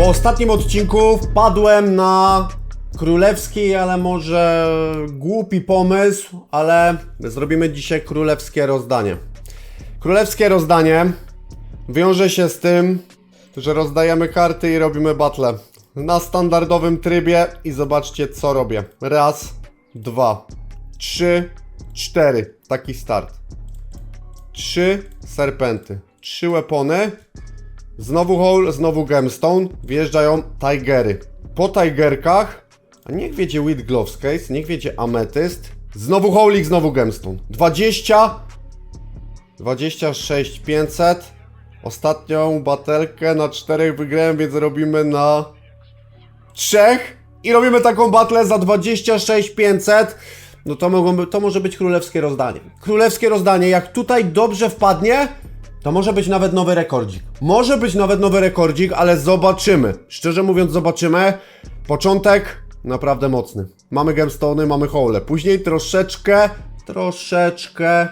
Po ostatnim odcinku wpadłem na królewski, ale może głupi pomysł, ale zrobimy dzisiaj królewskie rozdanie. Królewskie rozdanie wiąże się z tym, że rozdajemy karty i robimy battle. Na standardowym trybie i zobaczcie co robię. Raz, dwa, trzy, cztery. Taki start. Trzy serpenty, trzy weapony, Znowu Hole, znowu Gemstone, wjeżdżają Tigery. Po Tigerkach, a niech wiedzie With Gloves Case, niech wiedzie Ametyst, znowu Holik, znowu Gemstone. 20, 26 500. Ostatnią batelkę na czterech wygrałem, więc robimy na trzech i robimy taką batlę za 26 500. No to, mogą, to może być królewskie rozdanie. Królewskie rozdanie, jak tutaj dobrze wpadnie, to może być nawet nowy rekordzik. Może być nawet nowy rekordzik, ale zobaczymy. Szczerze mówiąc, zobaczymy. Początek naprawdę mocny. Mamy gemstony, mamy hole. Później troszeczkę, troszeczkę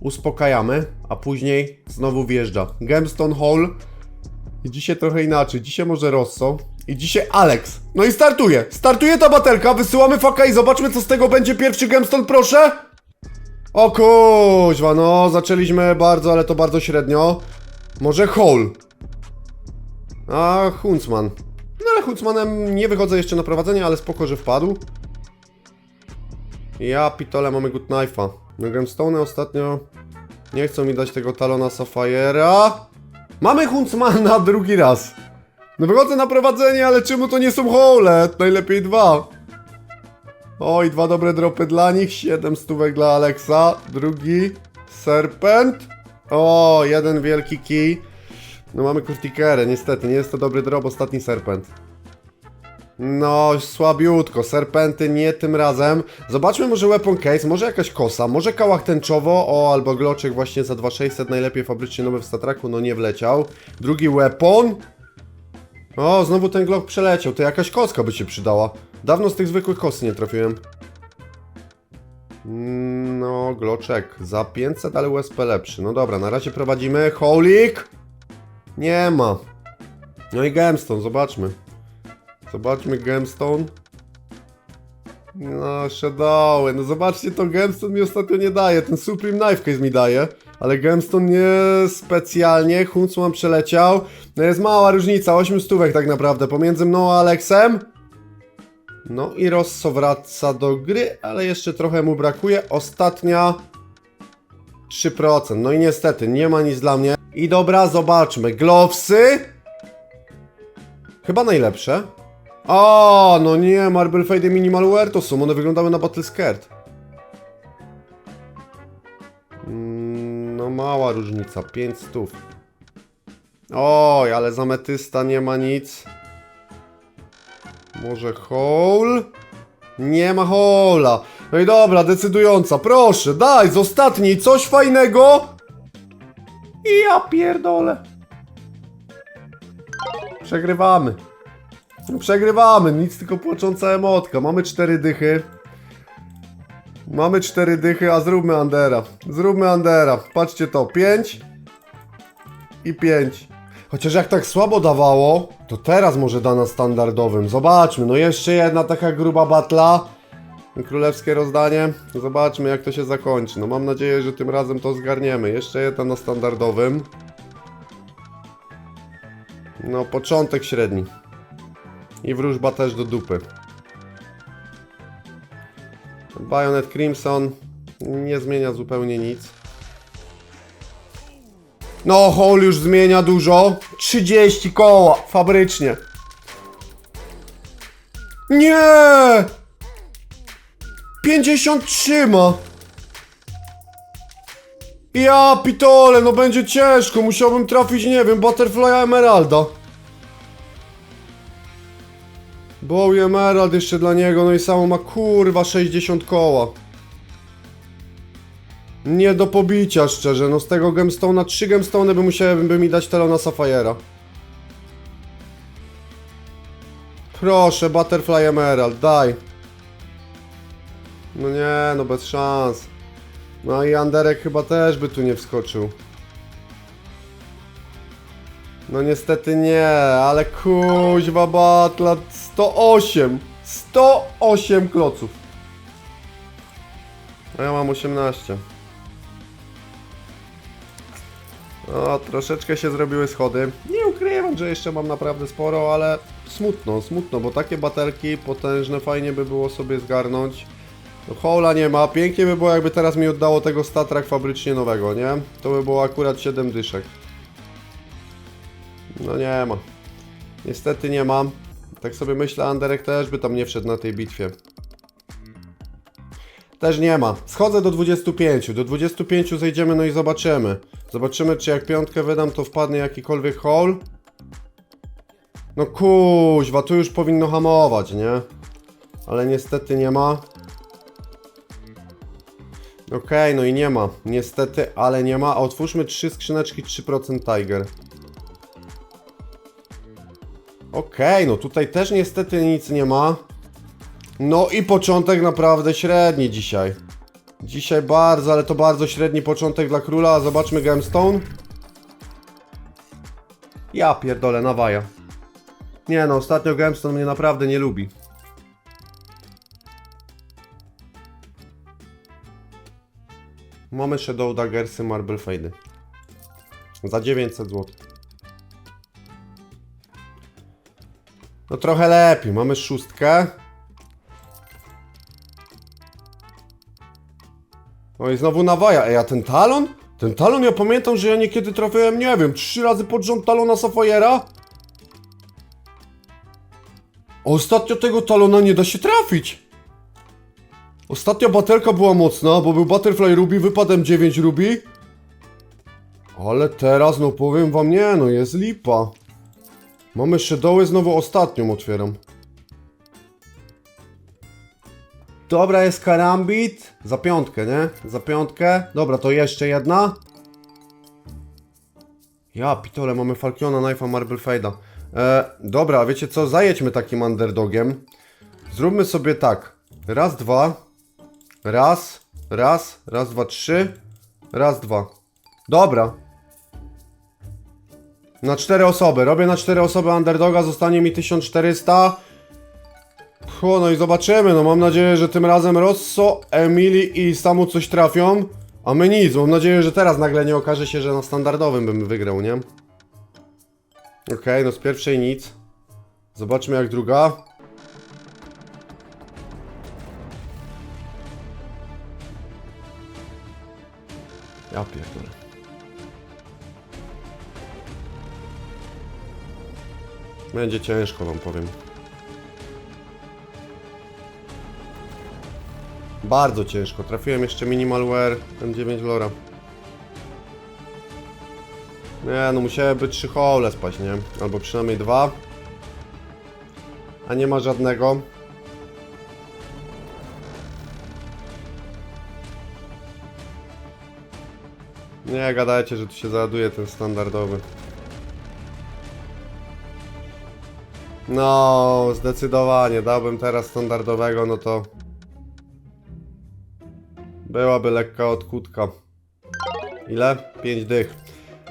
uspokajamy, a później znowu wjeżdża. Gemstone hole. I dzisiaj trochę inaczej. Dzisiaj może Rosso. I dzisiaj Alex. No i startuje. Startuje ta batelka. Wysyłamy faka i zobaczmy, co z tego będzie. Pierwszy gemstone, proszę. O kuźwa, no zaczęliśmy bardzo, ale to bardzo średnio. Może Hole. A Huntsman. No ale Huntsmanem nie wychodzę jeszcze na prowadzenie, ale spoko, że wpadł. Ja pitole mamy good knife'a. No Gemstone ostatnio nie chcą mi dać tego talona Safire'a. Mamy Huntsmana drugi raz. No wychodzę na prowadzenie, ale czemu to nie są hole? Najlepiej dwa. Oj, dwa dobre dropy dla nich, 7 stówek dla Alexa, drugi Serpent. O, jeden wielki kij. No mamy Kurtikerę, niestety, nie jest to dobry drop, ostatni Serpent. No, słabiutko, Serpenty nie tym razem. Zobaczmy może Weapon Case, może jakaś kosa, może kałach tęczowo, o, albo gloczek właśnie za 2600, najlepiej fabrycznie nowy w statraku, no nie wleciał. Drugi Weapon. O, znowu ten Glock przeleciał, to jakaś koska by się przydała. Dawno z tych zwykłych kosy nie trafiłem. No, Gloczek za 500, ale USP lepszy. No dobra, na razie prowadzimy. Holik! Nie ma. No i Gemstone, zobaczmy. Zobaczmy Gemstone. No, Shadowy. No zobaczcie, to Gemstone mi ostatnio nie daje. Ten Supreme Knife Case mi daje. Ale Gemstone nie specjalnie. Huntsman przeleciał. No jest mała różnica, 8 stówek tak naprawdę. Pomiędzy mną a Alexem. No i Rosso wraca do gry, ale jeszcze trochę mu brakuje. Ostatnia 3%. No i niestety, nie ma nic dla mnie. I dobra, zobaczmy. Glovesy. Chyba najlepsze. O, no nie, Marble Fade Minimal Wear to są. One wyglądały na Battle Skirt. Mm, No mała różnica, 5 stów. Oj, ale za metysta nie ma nic. Może hole? Nie ma hola. No i dobra, decydująca. Proszę, daj z ostatniej coś fajnego. I ja pierdolę. Przegrywamy. No Przegrywamy, nic tylko płacząca emotka. Mamy cztery dychy. Mamy cztery dychy, a zróbmy Andera. Zróbmy Andera. Patrzcie to, 5 i 5. Chociaż jak tak słabo dawało, to teraz może da na standardowym. Zobaczmy, no jeszcze jedna taka gruba batla. Królewskie rozdanie. Zobaczmy jak to się zakończy. No mam nadzieję, że tym razem to zgarniemy. Jeszcze jedna na standardowym. No początek średni. I wróżba też do dupy. Bayonet Crimson nie zmienia zupełnie nic. No, Hall już zmienia dużo. 30 koła, fabrycznie. Nie! 53 ma. Ja pitole, no będzie ciężko. Musiałbym trafić, nie wiem, Butterfly'a Emeralda. Bowie Emerald jeszcze dla niego, no i samo ma kurwa 60 koła. Nie do pobicia, szczerze. No z tego gemstone'a, trzy gemstone by musiały by mi dać Telona Safire'a. Proszę, Butterfly Emerald, daj. No nie, no bez szans. No i Anderek chyba też by tu nie wskoczył. No niestety nie, ale kuźwa batla 108 108 kloców A ja mam 18 O, troszeczkę się zrobiły schody Nie ukrywam, że jeszcze mam naprawdę sporo, ale smutno, smutno, bo takie batelki potężne fajnie by było sobie zgarnąć no, Hola nie ma, pięknie by było jakby teraz mi oddało tego statrak fabrycznie nowego, nie? To by było akurat 7 dyszek no nie ma. Niestety nie mam. Tak sobie myślę, Anderek też by tam nie wszedł na tej bitwie. Też nie ma. Schodzę do 25. Do 25 zejdziemy, no i zobaczymy. Zobaczymy, czy jak piątkę wydam, to wpadnie jakikolwiek haul. No kuźwa, tu już powinno hamować, nie? Ale niestety nie ma. Okej, no i nie ma. Niestety, ale nie ma. Otwórzmy trzy skrzyneczki 3% Tiger. Okej, no tutaj też niestety nic nie ma. No i początek naprawdę średni dzisiaj. Dzisiaj bardzo, ale to bardzo średni początek dla króla. Zobaczmy gemstone. Ja pierdolę, nawaja. Nie no, ostatnio gemstone mnie naprawdę nie lubi. Mamy Shadow Daggersy Marble Fade. Za 900 zł. No trochę lepiej, mamy szóstkę. No i znowu nawaja. Ej, a ten talon? Ten talon, ja pamiętam, że ja niekiedy trafiłem, nie wiem, trzy razy pod rząd talona Safajera. Ostatnio tego talona nie da się trafić. Ostatnia batelka była mocna, bo był Butterfly Ruby, wypadem 9 Ruby. Ale teraz, no powiem wam, nie no, jest lipa. Mamy Shadowy, znowu ostatnią otwieram. Dobra, jest karambit. Za piątkę, nie? Za piątkę. Dobra, to jeszcze jedna. Ja, pitole, mamy Falcona, Knife'a, Marble Fade'a. E, dobra, wiecie co? Zajedźmy takim underdogiem. Zróbmy sobie tak. Raz, dwa. Raz, raz, raz, dwa, trzy. Raz, dwa. Dobra. Na cztery osoby. Robię na cztery osoby underdoga, zostanie mi 1400. No i zobaczymy. No mam nadzieję, że tym razem Rosso, Emily i Samu coś trafią. A my nic. Mam nadzieję, że teraz nagle nie okaże się, że na standardowym bym wygrał, nie? Okej, no z pierwszej nic. Zobaczmy jak druga. Ja pierdolę. Będzie ciężko, wam powiem. Bardzo ciężko. Trafiłem jeszcze minimalware M9 Lora. Nie, no musiałyby trzy hole spać, nie? Albo przynajmniej dwa. A nie ma żadnego. Nie, gadajcie, że tu się załaduje ten standardowy. No, zdecydowanie. Dałbym teraz standardowego, no to... Byłaby lekka odkutka. Ile? 5 dych.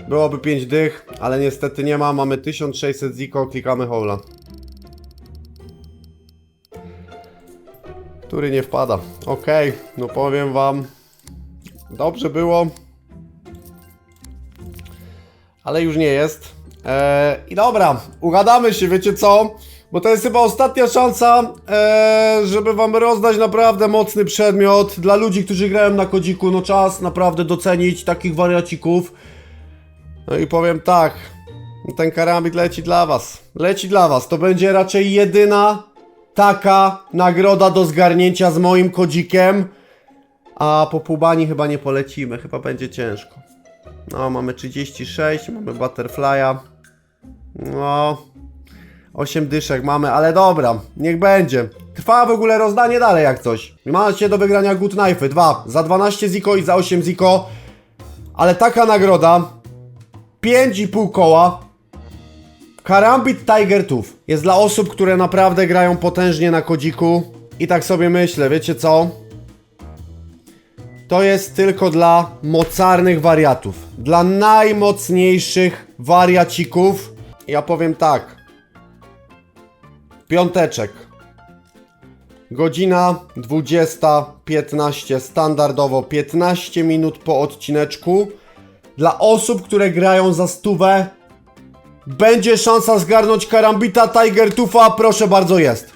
Byłoby 5 dych, ale niestety nie ma. Mamy 1600 ziko, klikamy hola. Który nie wpada. Okej, no powiem wam. Dobrze było. Ale już nie jest. Eee, I dobra, ugadamy się, wiecie co? Bo to jest chyba ostatnia szansa, eee, żeby wam rozdać naprawdę mocny przedmiot dla ludzi, którzy grają na kodziku. No czas naprawdę docenić takich wariacików. No i powiem tak, ten karambit leci dla was. Leci dla was. To będzie raczej jedyna taka nagroda do zgarnięcia z moim kodzikiem. A po półbani chyba nie polecimy, chyba będzie ciężko. No, mamy 36, mamy Butterfly'a. No, 8 dyszek mamy, ale dobra, niech będzie. Trwa w ogóle rozdanie dalej jak coś. Macie do wygrania Good Knife, 2. Za 12 ziko i za 8 ziko. Ale taka nagroda, 5,5 koła. Karambit Tiger Tooth jest dla osób, które naprawdę grają potężnie na kodziku. I tak sobie myślę, wiecie co? To jest tylko dla mocarnych wariatów. Dla najmocniejszych wariacików. ja powiem tak. Piąteczek. Godzina 20.15, standardowo 15 minut po odcineczku. Dla osób, które grają za stówę, będzie szansa zgarnąć karambita Tiger Tufa, proszę bardzo, jest.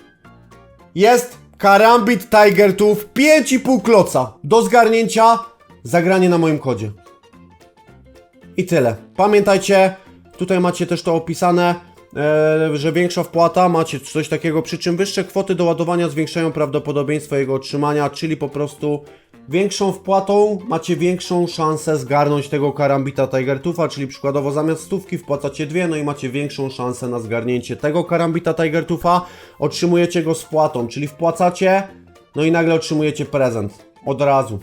Jest karambit Tiger Tooth 5,5 kloca do zgarnięcia, zagranie na moim kodzie. I tyle. Pamiętajcie, tutaj macie też to opisane, że większa wpłata, macie coś takiego, przy czym wyższe kwoty do ładowania zwiększają prawdopodobieństwo jego otrzymania, czyli po prostu większą wpłatą macie większą szansę zgarnąć tego karambita Tiger Tootha, czyli przykładowo zamiast stówki wpłacacie dwie, no i macie większą szansę na zgarnięcie tego karambita Tiger Tootha, otrzymujecie go z płatą, czyli wpłacacie, no i nagle otrzymujecie prezent. Od razu.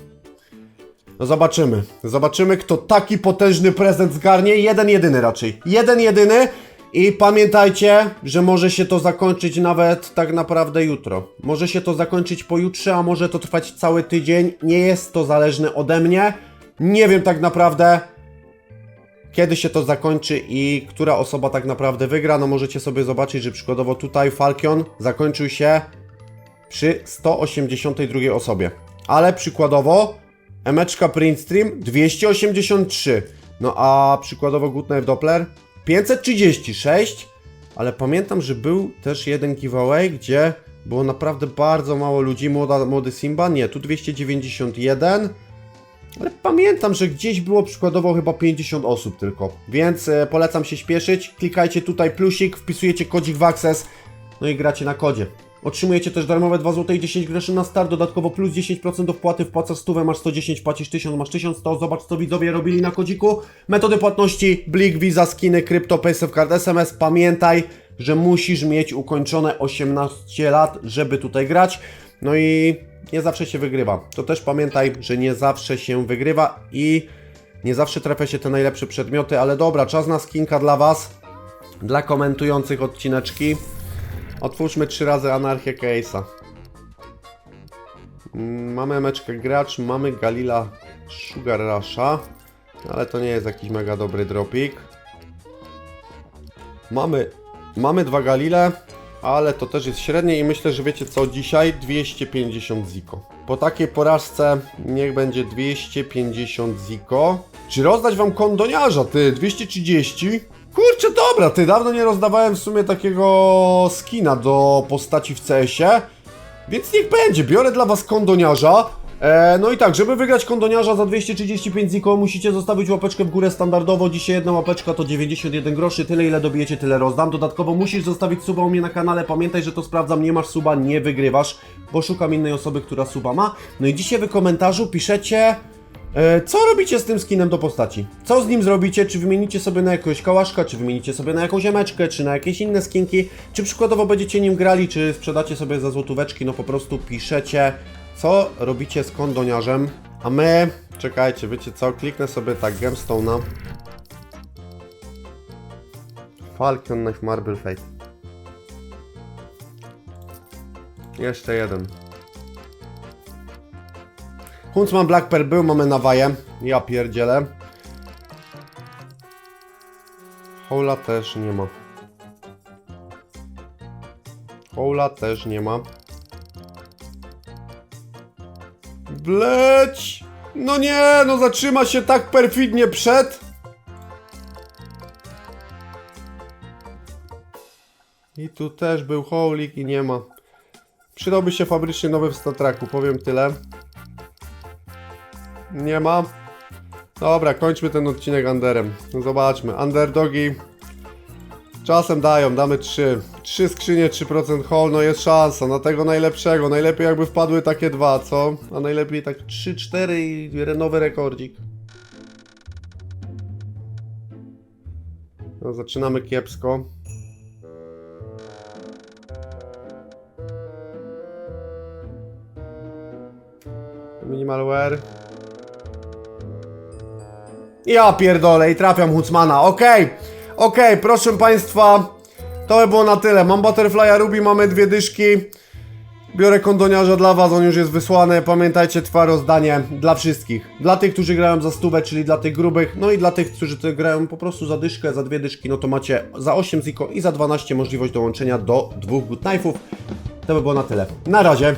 No zobaczymy. Zobaczymy, kto taki potężny prezent zgarnie. Jeden jedyny raczej. Jeden jedyny. I pamiętajcie, że może się to zakończyć nawet tak naprawdę jutro. Może się to zakończyć pojutrze, a może to trwać cały tydzień. Nie jest to zależne ode mnie. Nie wiem tak naprawdę, kiedy się to zakończy i która osoba tak naprawdę wygra. No możecie sobie zobaczyć, że przykładowo tutaj Falcon zakończył się przy 182 osobie. Ale przykładowo Emeczka Print Stream 283. No a przykładowo Good Night Doppler 536. Ale pamiętam, że był też jeden giveaway, gdzie było naprawdę bardzo mało ludzi. Młoda, młody Simba, nie, tu 291. Ale pamiętam, że gdzieś było przykładowo chyba 50 osób tylko. Więc e, polecam się śpieszyć. Klikajcie tutaj plusik, wpisujecie kodzik w access, no i gracie na kodzie. Otrzymujecie też darmowe 2 zł i 10 groszy na start, dodatkowo plus 10% do wpłaty, wpłacasz 100, masz 110, płacisz 1000, masz 1100, zobacz co widzowie robili na kodziku. Metody płatności, Blik, Visa, skiny, krypto, PaySafe Card, SMS. Pamiętaj, że musisz mieć ukończone 18 lat, żeby tutaj grać. No i nie zawsze się wygrywa. To też pamiętaj, że nie zawsze się wygrywa i nie zawsze trafia się te najlepsze przedmioty, ale dobra, czas na skinka dla Was, dla komentujących odcineczki. Otwórzmy trzy razy Anarchię Case'a. Mm, Mamy meczkę gracz, mamy Galila Sugar Rusha, ale to nie jest jakiś mega dobry dropik. Mamy, mamy dwa Galile, ale to też jest średnie i myślę, że wiecie co, dzisiaj 250 ziko. Po takiej porażce niech będzie 250 ziko. Czy rozdać wam kondoniarza, ty? 230? Kurczę, dobra, ty, dawno nie rozdawałem w sumie takiego skina do postaci w CS-ie. Więc niech będzie, biorę dla was kondoniarza. E, no i tak, żeby wygrać kondoniarza za 235 ziko, musicie zostawić łapeczkę w górę standardowo. Dzisiaj jedna łapeczka to 91 groszy, tyle ile dobijecie, tyle rozdam. Dodatkowo musisz zostawić suba u mnie na kanale. Pamiętaj, że to sprawdzam, nie masz suba, nie wygrywasz, bo szukam innej osoby, która suba ma. No i dzisiaj w komentarzu piszecie... E, Co robicie z tym skinem do postaci? Co z nim zrobicie? Czy wymienicie sobie na jakiegoś kałaszka, czy wymienicie sobie na jakąś emeczkę, czy na jakieś inne skinki? Czy przykładowo będziecie nim grali, czy sprzedacie sobie za złotóweczki? No po prostu piszecie, co robicie z kondoniarzem. A my, czekajcie, wiecie co? Kliknę sobie tak Gemstone'a. Falcon Knife Marble Fate. Jeszcze jeden. Huntsman Black Pearl był, mamy nawaję. Ja pierdzielę. Hola też nie ma. Hola też nie ma. Bleć! No nie, no zatrzyma się tak perfidnie przed. I tu też był Holik i nie ma. Przydałby się fabrycznie nowy w Statraku, powiem tyle. Nie ma. Dobra, kończmy ten odcinek Underem. No zobaczmy. Underdogi czasem dają, damy 3. 3 skrzynie, 3% haul, no jest szansa na tego najlepszego. Najlepiej jakby wpadły takie dwa, co? A najlepiej tak 3, 4 i nowy rekordzik. No, zaczynamy kiepsko. Minimalware. Ja pierdolę i trafiam Hucmana, okej, okej, proszę Państwa, to by było na tyle, mam Butterfly'a Ruby, mamy dwie dyszki, Biorę kondoniarza dla was, on już jest wysłany. Pamiętajcie, trwa rozdanie dla wszystkich. Dla tych, którzy grają za stówę, czyli dla tych grubych, no i dla tych, którzy grają po prostu za dyszkę, za dwie dyszki, no to macie za 8 ziko i za 12 możliwość dołączenia do dwóch good knife'ów. To by było na tyle. Na razie.